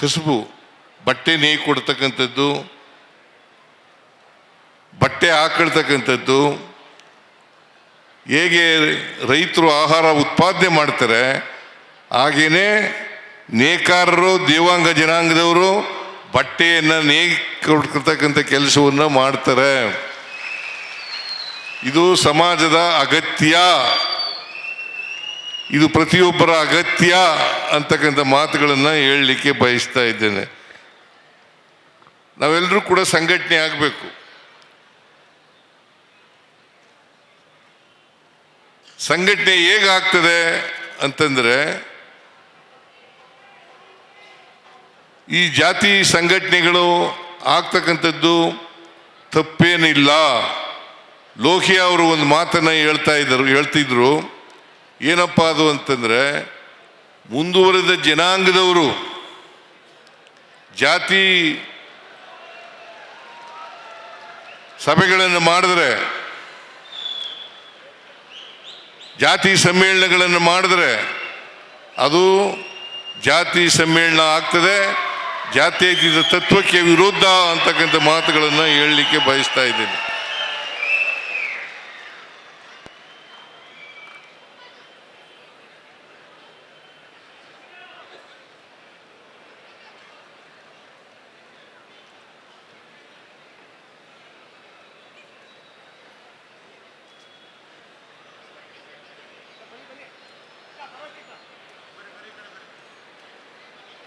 ಕಸುಬು, ಬಟ್ಟೆ ನೇಯ್ ಕೊಡ್ತಕ್ಕಂಥದ್ದು, ಬಟ್ಟೆ ಹಾಕೊಳ್ತಕ್ಕಂಥದ್ದು, ಹೇಗೆ ರೈತರು ಆಹಾರ ಉತ್ಪಾದನೆ ಮಾಡ್ತಾರೆ ಹಾಗೆಯೇ ನೇಕಾರರು, ದೇವಾಂಗ ಜನಾಂಗದವರು ಬಟ್ಟೆಯನ್ನು ನೇಯ್ ಕೊಡ್ತಕ್ಕಂಥ ಕೆಲಸವನ್ನು ಮಾಡ್ತಾರೆ. ಇದು ಸಮಾಜದ ಅಗತ್ಯ. ಇದು ಪ್ರತಿಯೊಬ್ಬರ ಅಗತ್ಯ ಅಂತಕ್ಕಂಥ ಮಾತುಗಳನ್ನು ಹೇಳಲಿಕ್ಕೆ ಬಯಸ್ತಾ ಇದ್ದೇನೆ. ನಾವೆಲ್ಲರೂ ಕೂಡ ಸಂಘಟನೆ ಆಗಬೇಕು. ಸಂಘಟನೆ ಹೇಗಾಗ್ತದೆ ಅಂತಂದರೆ, ಈ ಜಾತಿ ಸಂಘಟನೆಗಳು ಆಗ್ತಕ್ಕಂಥದ್ದು ತಪ್ಪೇನಿಲ್ಲ. ಲೋಹಿಯ ಅವರು ಒಂದು ಮಾತನ್ನು ಹೇಳ್ತಾ ಇದ್ದರು, ಹೇಳ್ತಿದ್ರು. ಏನಪ್ಪ ಅದು ಅಂತಂದ್ರೆ ಮುಂದುವರೆದ ಜನಾಂಗದವರು, ಜಾತಿ ಸಭೆಗಳನ್ನು ಮಾಡಿದ್ರೆ, ಜಾತಿ ಸಮ್ಮೇಳನಗಳನ್ನು ಮಾಡಿದ್ರೆ ಅದು ಜಾತಿ ಸಮ್ಮೇಳನ ಆಗ್ತದೆ, ಜಾತ್ಯತೀತ ತತ್ವಕ್ಕೆ ವಿರುದ್ಧ ಅಂತಕ್ಕಂಥ ಮಾತುಗಳನ್ನು ಹೇಳಲಿಕ್ಕೆ ಬಯಸ್ತಾ ಇದ್ದೀನಿ.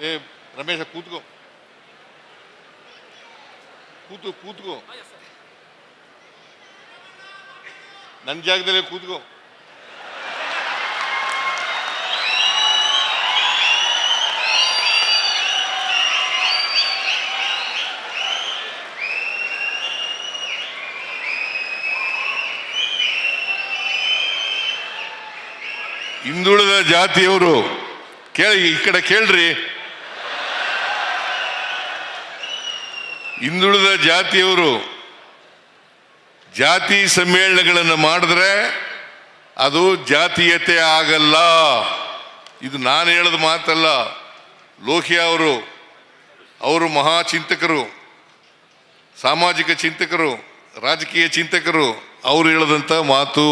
ಏ ರಮೇಶ ಕೂತ್ಕೋ. ಕೂತು ಕೂತ್ಕೋ. ನನ್ನ ಜಾಗದಲ್ಲೇ ಕೂತ್ಕೋ. ಹಿಂದುಳಿದ ಜಾತಿಯವರು ಕೇಳಿ ಈ ಕಡೆ ಕೇಳ್ರಿ. ಹಿಂದುಳಿದ ಜಾತಿಯವರು ಜಾತಿ ಸಮ್ಮೇಳನಗಳನ್ನು ಮಾಡಿದ್ರೆ ಅದು ಜಾತೀಯತೆ ಆಗಲ್ಲ. ಇದು ನಾನು ಹೇಳೋದು ಮಾತಲ್ಲ. ಲೋಹಿಯಾ ಅವರು ಅವರು ಮಹಾ ಚಿಂತಕರು, ಸಾಮಾಜಿಕ ಚಿಂತಕರು, ರಾಜಕೀಯ ಚಿಂತಕರು, ಅವರು ಹೇಳದಂಥ ಮಾತು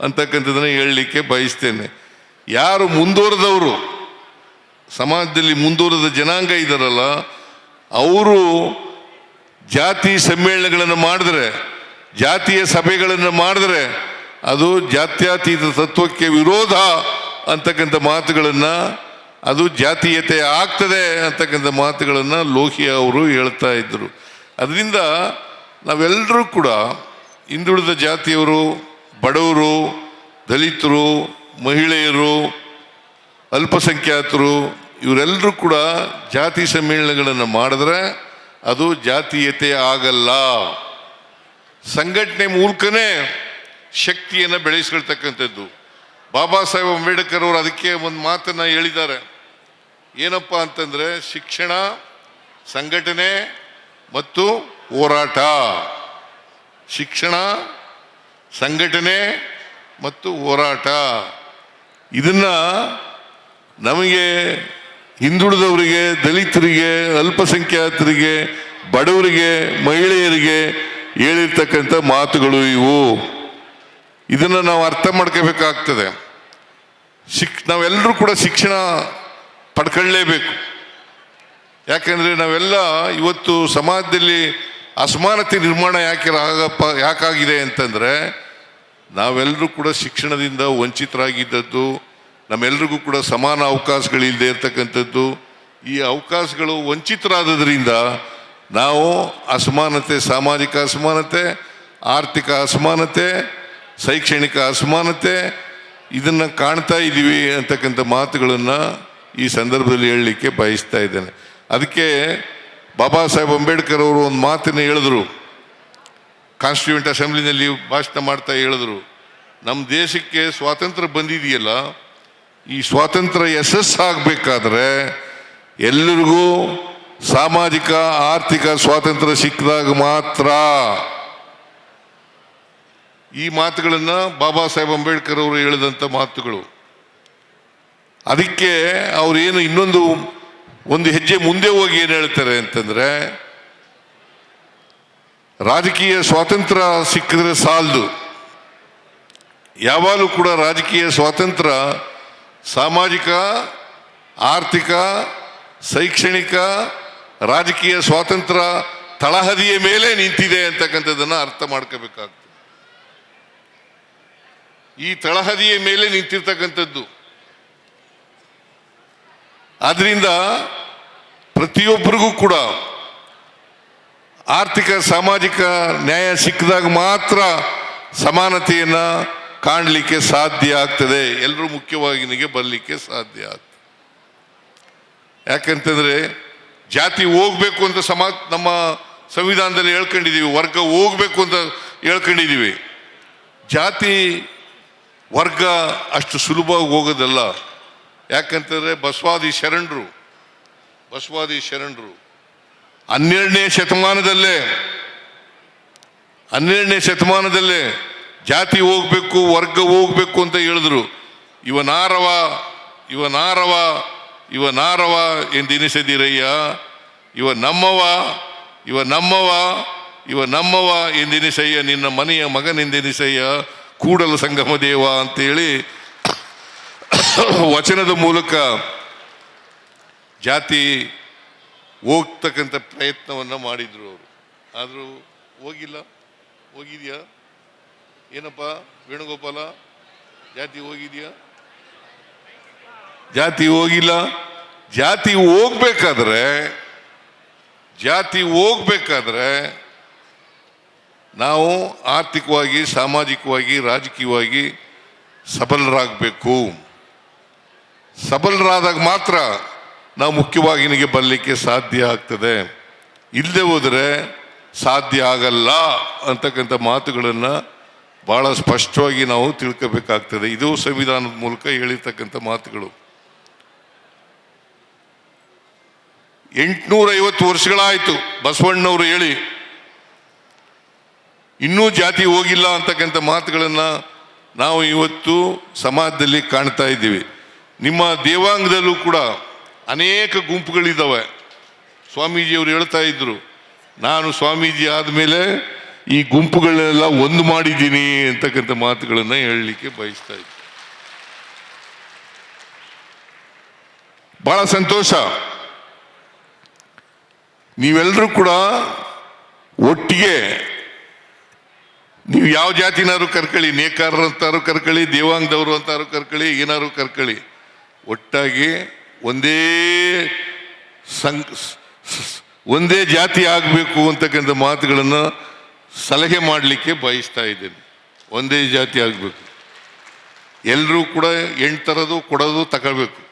ಅಂತಕ್ಕಂಥದ್ದನ್ನು ಹೇಳಲಿಕ್ಕೆ ಬಯಸ್ತೇನೆ. ಯಾರು ಮುಂದುವರೆದವರು, ಸಮಾಜದಲ್ಲಿ ಮುಂದುವರೆದ ಜನಾಂಗ ಇದ್ದಾರಲ್ಲ ಅವರು ಜಾತಿ ಸಮ್ಮೇಳನಗಳನ್ನು ಮಾಡಿದ್ರೆ, ಜಾತಿಯ ಸಭೆಗಳನ್ನು ಮಾಡಿದ್ರೆ ಅದು ಜಾತ್ಯತೀತ ತತ್ವಕ್ಕೆ ವಿರೋಧ ಅಂತಕ್ಕಂಥ ಮಾತುಗಳನ್ನು, ಅದು ಜಾತೀಯತೆ ಆಗ್ತದೆ ಅಂತಕ್ಕಂಥ ಮಾತುಗಳನ್ನು ಲೋಹಿಯಾ ಅವರು ಹೇಳ್ತಾ ಇದ್ದರು ಅದರಿಂದ ನಾವೆಲ್ಲರೂ ಕೂಡ ಹಿಂದುಳಿದ ಜಾತಿಯವರು, ಬಡವರು, ದಲಿತರು, ಮಹಿಳೆಯರು, ಅಲ್ಪಸಂಖ್ಯಾತರು, ಇವರೆಲ್ಲರೂ ಕೂಡ ಜಾತಿ ಸಮ್ಮೇಳನಗಳನ್ನು ಮಾಡಿದ್ರೆ ಅದು ಜಾತೀಯತೆ ಆಗಲ್ಲ. ಸಂಘಟನೆ ಮೂಲಕನೇ ಶಕ್ತಿಯನ್ನು ಬೆಳೆಸ್ಕೊಳ್ತಕ್ಕಂಥದ್ದು. ಬಾಬಾ ಸಾಹೇಬ್ ಅಂಬೇಡ್ಕರ್ ಅವರು ಅದಕ್ಕೆ ಒಂದು ಮಾತನ್ನು ಹೇಳಿದ್ದಾರೆ. ಏನಪ್ಪ ಅಂತಂದರೆ ಶಿಕ್ಷಣ, ಸಂಘಟನೆ ಮತ್ತು ಹೋರಾಟ. ಶಿಕ್ಷಣ, ಸಂಘಟನೆ ಮತ್ತು ಹೋರಾಟ. ಇದನ್ನು ನಮಗೆ ಹಿಂದುಳಿದವರಿಗೆ, ದಲಿತರಿಗೆ, ಅಲ್ಪಸಂಖ್ಯಾತರಿಗೆ, ಬಡವರಿಗೆ, ಮಹಿಳೆಯರಿಗೆ ಹೇಳಿರ್ತಕ್ಕಂಥ ಮಾತುಗಳು ಇವು. ಇದನ್ನು ನಾವು ಅರ್ಥ ಮಾಡ್ಕೋಬೇಕಾಗ್ತದೆ. ಶಿಕ್, ನಾವೆಲ್ಲರೂ ಕೂಡ ಶಿಕ್ಷಣ ಪಡ್ಕೊಳ್ಳೇಬೇಕು. ಯಾಕಂದರೆ ನಾವೆಲ್ಲ ಇವತ್ತು ಸಮಾಜದಲ್ಲಿ ಅಸಮಾನತೆ ನಿರ್ಮಾಣ ಯಾಕೆ ಆಗಪ್ಪ ಯಾಕಾಗಿದೆ ಅಂತಂದರೆ ನಾವೆಲ್ಲರೂ ಕೂಡ ಶಿಕ್ಷಣದಿಂದ ವಂಚಿತರಾಗಿದ್ದದ್ದು ನಮ್ಮೆಲ್ರಿಗೂ ಕೂಡ ಸಮಾನ ಅವಕಾಶಗಳಿಲ್ಲದೆ ಇರ್ತಕ್ಕಂಥದ್ದು. ಈ ಅವಕಾಶಗಳು ವಂಚಿತರಾದದ್ರಿಂದ ನಾವು ಅಸಮಾನತೆ, ಸಾಮಾಜಿಕ ಅಸಮಾನತೆ, ಆರ್ಥಿಕ ಅಸಮಾನತೆ, ಶೈಕ್ಷಣಿಕ ಅಸಮಾನತೆ ಇದನ್ನು ಕಾಣ್ತಾ ಇದ್ದೀವಿ ಅಂತಕ್ಕಂಥ ಮಾತುಗಳನ್ನು ಈ ಸಂದರ್ಭದಲ್ಲಿ ಹೇಳಲಿಕ್ಕೆ ಬಯಸ್ತಾ ಇದ್ದೇನೆ. ಅದಕ್ಕೆ ಬಾಬಾ ಸಾಹೇಬ್ ಅಂಬೇಡ್ಕರ್ ಅವರು ಒಂದು ಮಾತನ್ನು ಹೇಳಿದ್ರು. ಕಾನ್ಸ್ಟಿಟ್ಯೂಂಟ್ ಅಸೆಂಬ್ಲಿನಲ್ಲಿ ಭಾಷಣ ಮಾಡ್ತಾ ಹೇಳಿದ್ರು. ನಮ್ಮ ದೇಶಕ್ಕೆ ಸ್ವಾತಂತ್ರ್ಯ ಬಂದಿದೆಯಲ್ಲ ಈ ಸ್ವಾತಂತ್ರ್ಯ ಯಶಸ್ಸಾಗಬೇಕಾದ್ರೆ ಎಲ್ಲರಿಗೂ ಸಾಮಾಜಿಕ, ಆರ್ಥಿಕ ಸ್ವಾತಂತ್ರ್ಯ ಸಿಕ್ಕಿದಾಗ ಮಾತ್ರ. ಈ ಮಾತುಗಳನ್ನು ಬಾಬಾ ಸಾಹೇಬ್ ಅಂಬೇಡ್ಕರ್ ಅವರು ಹೇಳಿದಂಥ ಮಾತುಗಳು. ಅದಕ್ಕೆ ಅವ್ರು ಏನು ಇನ್ನೊಂದು ಒಂದು ಹೆಜ್ಜೆ ಮುಂದೆ ಹೋಗಿ ಏನು ಹೇಳ್ತಾರೆ ಅಂತಂದರೆ, ರಾಜಕೀಯ ಸ್ವಾತಂತ್ರ್ಯ ಸಿಕ್ಕಿದ್ರೆ ಸಾಲದು. ಯಾವಾಗಲೂ ಕೂಡ ರಾಜಕೀಯ ಸ್ವಾತಂತ್ರ್ಯ ಸಾಮಾಜಿಕ, ಆರ್ಥಿಕ, ಶೈಕ್ಷಣಿಕ, ರಾಜಕೀಯ ಸ್ವಾತಂತ್ರ್ಯ ತಳಹದಿಯ ಮೇಲೆ ನಿಂತಿದೆ ಅಂತಕ್ಕಂಥದ್ದನ್ನು ಅರ್ಥ ಮಾಡ್ಕೋಬೇಕಾಗ್ತದೆ. ಈ ತಳಹದಿಯ ಮೇಲೆ ನಿಂತಿರ್ತಕ್ಕಂಥದ್ದು. ಆದ್ರಿಂದ ಪ್ರತಿಯೊಬ್ಬರಿಗೂ ಕೂಡ ಆರ್ಥಿಕ, ಸಾಮಾಜಿಕ ನ್ಯಾಯ ಸಿಕ್ಕಿದಾಗ ಮಾತ್ರ ಸಮಾನತೆಯನ್ನ ಕಾಣಲಿಕ್ಕೆ ಸಾಧ್ಯ ಆಗ್ತದೆ. ಎಲ್ಲರೂ ಮುಖ್ಯವಾಗಿ ನಿಮಗೆ ಬರಲಿಕ್ಕೆ ಸಾಧ್ಯ ಆಗ್ತದೆ. ಯಾಕಂತಂದರೆ ಜಾತಿ ಹೋಗ್ಬೇಕು ಅಂತ ಸಮಾ ನಮ್ಮ ಸಂವಿಧಾನದಲ್ಲಿ ಹೇಳ್ಕೊಂಡಿದ್ದೀವಿ ವರ್ಗ ಹೋಗ್ಬೇಕು ಅಂತ ಹೇಳ್ಕೊಂಡಿದ್ದೀವಿ ಜಾತಿ ವರ್ಗ ಅಷ್ಟು ಸುಲಭವಾಗಿ ಹೋಗೋದಲ್ಲ. ಯಾಕಂತಂದರೆ ಬಸವಾದಿ ಶರಣರು ಬಸವಾದಿ ಶರಣರು ಹನ್ನೆರಡನೇ ಶತಮಾನದಲ್ಲೇ ಹನ್ನೆರಡನೇ ಶತಮಾನದಲ್ಲೇ ಜಾತಿ ಹೋಗ್ಬೇಕು, ವರ್ಗ ಹೋಗ್ಬೇಕು ಅಂತ ಹೇಳಿದ್ರು. ಇವನಾರವ ಇವನಾರವ ಇವನಾರವ ಎಂದೆನಿಸದಿರಯ್ಯ ಇವ ನಮ್ಮವ ಇವ ನಮ್ಮವ ಇವ ನಮ್ಮವ ಎಂದೆನಿಸಯ್ಯ ನಿನ್ನ ಮನೆಯ ಮಗನೆಂದೆನಿಸಯ್ಯ ಕೂಡಲ ಸಂಗಮ ದೇವ ಅಂತೇಳಿ ವಚನದ ಮೂಲಕ ಜಾತಿ ಹೋಗ್ತಕ್ಕಂಥ ಪ್ರಯತ್ನವನ್ನು ಮಾಡಿದ್ರು ಅವರು. ಆದರೂ ಹೋಗಿಲ್ಲ? ಹೋಗಿದ್ಯಾ? ಏನಪ್ಪ, ವೇಣುಗೋಪಾಲ, ಜಾತಿ ಹೋಗಿದ್ಯಾ? ಜಾತಿ ಹೋಗಿಲ್ಲ. ಜಾತಿ ಹೋಗ್ಬೇಕಾದ್ರೆ ಜಾತಿ ಹೋಗ್ಬೇಕಾದ್ರೆ ನಾವು ಆರ್ಥಿಕವಾಗಿ, ಸಾಮಾಜಿಕವಾಗಿ, ರಾಜಕೀಯವಾಗಿ ಸಬಲರಾಗಬೇಕು. ಸಬಲರಾದಾಗ ಮಾತ್ರ ನಾವು ಮುಖ್ಯವಾಗಿ ನಿಮಗೆ ಬರಲಿಕ್ಕೆ ಸಾಧ್ಯ ಆಗ್ತದೆ. ಇಲ್ಲದೆ ಹೋದರೆ ಸಾಧ್ಯ ಆಗಲ್ಲ ಅಂತಕ್ಕಂಥ ಮಾತುಗಳನ್ನು ಬಹಳ ಸ್ಪಷ್ಟವಾಗಿ ನಾವು ತಿಳ್ಕೋಬೇಕಾಗ್ತದೆ. ಇದು ಸಂವಿಧಾನದ ಮೂಲಕ ಹೇಳಿರ್ತಕ್ಕಂಥ ಮಾತುಗಳು. ಎಂಟುನೂರ ಐವತ್ತು ವರ್ಷಗಳಾಯಿತು ಬಸವಣ್ಣವರು ಹೇಳಿ. ಇನ್ನೂ ಜಾತಿ ಹೋಗಿಲ್ಲ ಅಂತಕ್ಕಂಥ ಮಾತುಗಳನ್ನು ನಾವು ಇವತ್ತು ಸಮಾಜದಲ್ಲಿ ಕಾಣ್ತಾ ಇದ್ದೀವಿ. ನಿಮ್ಮ ದೇವಾಂಗದಲ್ಲೂ ಕೂಡ ಅನೇಕ ಗುಂಪುಗಳಿದ್ದಾವೆ. ಸ್ವಾಮೀಜಿಯವರು ಹೇಳ್ತಾ ಇದ್ರು, ನಾನು ಸ್ವಾಮೀಜಿ ಆದಮೇಲೆ ಈ ಗುಂಪುಗಳನ್ನೆಲ್ಲ ಒಂದು ಮಾಡಿದ್ದೀನಿ ಅಂತಕ್ಕಂಥ ಮಾತುಗಳನ್ನು ಹೇಳಲಿಕ್ಕೆ ಬಯಸ್ತಾ ಇದ್ದೆ. ಬಹಳ ಸಂತೋಷ. ನೀವೆಲ್ಲರೂ ಕೂಡ ಒಟ್ಟಿಗೆ ನೀವು ಯಾವ ಜಾತಿನಾರು ಕರ್ಕಳಿ ನೇಕಾರರು ಅಂತಾರು ಕರ್ಕಳಿ ದೇವಾಂಗದವರು ಅಂತಾರು ಕರ್ಕಳಿ ಏನಾರು ಕರ್ಕೊಳ್ಳಿ. ಒಟ್ಟಾಗಿ ಒಂದೇ ಸಂ, ಒಂದೇ ಜಾತಿ ಆಗಬೇಕು ಅಂತಕ್ಕಂಥ ಮಾತುಗಳನ್ನು ಸಲಹೆ ಮಾಡಲಿಕ್ಕೆ ಬಯಸ್ತಾ ಇದ್ದೇನೆ. ಒಂದೇ ಜಾತಿ ಆಗಬೇಕು. ಎಲ್ಲರೂ ಕೂಡ ಎಂಟು ಥರದ್ದು ಕೊಡೋದು ತಗೊಳ್ಬೇಕು.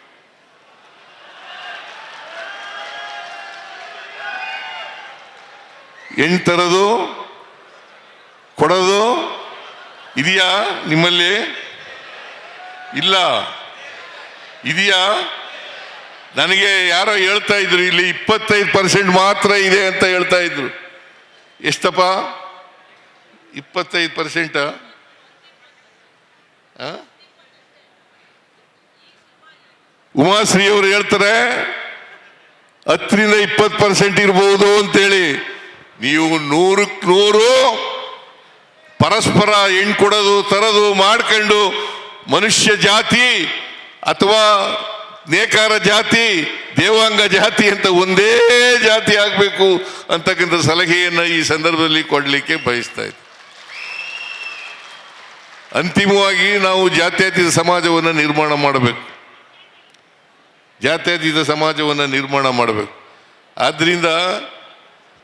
ಎಂಟು ತರೋದು ಕೊಡೋದು ಇದೆಯಾ ನಿಮ್ಮಲ್ಲಿ? ಇಲ್ಲ. ಇದೆಯಾ? ನನಗೆ ಯಾರೋ ಹೇಳ್ತಾ ಇದ್ರು, ಇಲ್ಲಿ ಇಪ್ಪತ್ತೈದು ಪರ್ಸೆಂಟ್ ಮಾತ್ರ ಇದೆ ಅಂತ ಹೇಳ್ತಾ ಇದ್ರು. ಎಷ್ಟಪ್ಪ? ಇಪ್ಪತ್ತೈದು ಪರ್ಸೆಂಟ ಉಮಾಶ್ರೀ ಅವರು ಹೇಳ್ತಾರೆ, ಹತ್ತರಿಂದ ಇಪ್ಪತ್ತು ಪರ್ಸೆಂಟ್ ಇರ್ಬೋದು ಅಂತೇಳಿ. ನೀವು ನೂರಕ್ಕೆ ನೂರು ಪರಸ್ಪರ ಹೆಣ್ಣು ಕೊಡೋದು, ತರೋದು, ಮಾಡ್ಕೊಂಡು ಮನುಷ್ಯ ಜಾತಿ ಅಥವಾ ನೇಕಾರ ಜಾತಿ, ದೇವಾಂಗ ಜಾತಿ ಅಂತ ಒಂದೇ ಜಾತಿ ಆಗಬೇಕು ಅಂತಕ್ಕಂಥ ಸಲಹೆಯನ್ನು ಈ ಸಂದರ್ಭದಲ್ಲಿ ಕೊಡಲಿಕ್ಕೆ ಬಯಸ್ತಾ ಇದ್ದೆ. ಅಂತಿಮವಾಗಿ ನಾವು ಜಾತ್ಯತೀತ ಸಮಾಜವನ್ನು ನಿರ್ಮಾಣ ಮಾಡಬೇಕು. ಜಾತ್ಯತೀತ ಸಮಾಜವನ್ನು ನಿರ್ಮಾಣ ಮಾಡಬೇಕು. ಆದ್ದರಿಂದ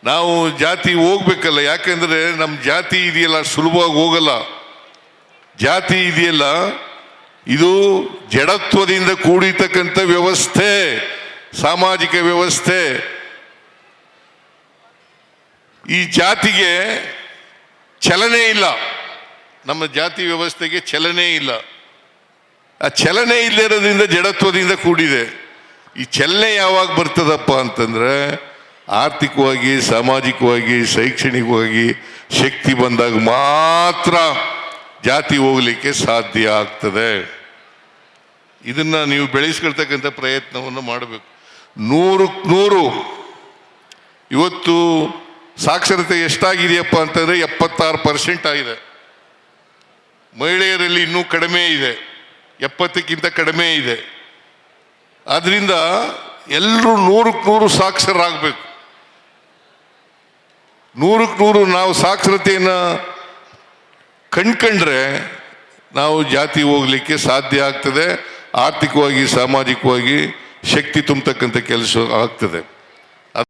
ನಾವು ಜಾತಿ ಹೋಗ್ಬೇಕಲ್ಲ, ಯಾಕೆಂದರೆ ನಮ್ಮ ಜಾತಿ ಇದೆಯಲ್ಲ, ಸುಲಭವಾಗಿ ಹೋಗಲ್ಲ. ಜಾತಿ ಇದೆಯಲ್ಲ, ಇದು ಜಡತ್ವದಿಂದ ಕೂಡಿರ್ತಕ್ಕಂಥ ವ್ಯವಸ್ಥೆ, ಸಾಮಾಜಿಕ ವ್ಯವಸ್ಥೆ. ಈ ಜಾತಿಗೆ ಚಲನೆ ಇಲ್ಲ. ನಮ್ಮ ಜಾತಿ ವ್ಯವಸ್ಥೆಗೆ ಚಲನೆ ಇಲ್ಲ. ಆ ಚಲನೆ ಇಲ್ಲದಿರೋದ್ರಿಂದ ಜಡತ್ವದಿಂದ ಕೂಡಿದೆ. ಈ ಚಲನೆ ಯಾವಾಗ ಬರ್ತದಪ್ಪ ಅಂತಂದ್ರೆ ಆರ್ಥಿಕವಾಗಿ, ಸಾಮಾಜಿಕವಾಗಿ, ಶೈಕ್ಷಣಿಕವಾಗಿ ಶಕ್ತಿ ಬಂದಾಗ ಮಾತ್ರ ಜಾತಿ ಹೋಗಲಿಕ್ಕೆ ಸಾಧ್ಯ ಆಗ್ತದೆ. ಇದನ್ನ ನೀವು ಬೆಳೆಸ್ಕೊಳ್ತಕ್ಕಂಥ ಪ್ರಯತ್ನವನ್ನು ಮಾಡಬೇಕು. ನೂರು ನೂರು. ಇವತ್ತು ಸಾಕ್ಷರತೆ ಎಷ್ಟಾಗಿದೆಯಪ್ಪ ಅಂತಂದರೆ ಎಪ್ಪತ್ತಾರು ಪರ್ಸೆಂಟ್ ಆಗಿದೆ. ಮಹಿಳೆಯರಲ್ಲಿ ಇನ್ನೂ ಕಡಿಮೆ ಇದೆ. ಎಪ್ಪತ್ತಕ್ಕಿಂತ ಕಡಿಮೆ ಇದೆ. ಆದ್ರಿಂದ ಎಲ್ಲರೂ ನೂರಕ್ಕೆ ನೂರು ಸಾಕ್ಷರರಾಗಬೇಕು. ನೂರಕ್ಕೆ ನೂರು ನಾವು ಸಾಕ್ಷರತೆಯನ್ನು ಕಂಡ್ಕೊಂಡ್ರೆ ನಾವು ಜಾತಿ ಹೋಗ್ಲಿಕ್ಕೆ ಸಾಧ್ಯ ಆಗ್ತದೆ. ಆರ್ಥಿಕವಾಗಿ, ಸಾಮಾಜಿಕವಾಗಿ ಶಕ್ತಿ ತುಂಬತಕ್ಕಂಥ ಕೆಲಸ ಆಗ್ತದೆ.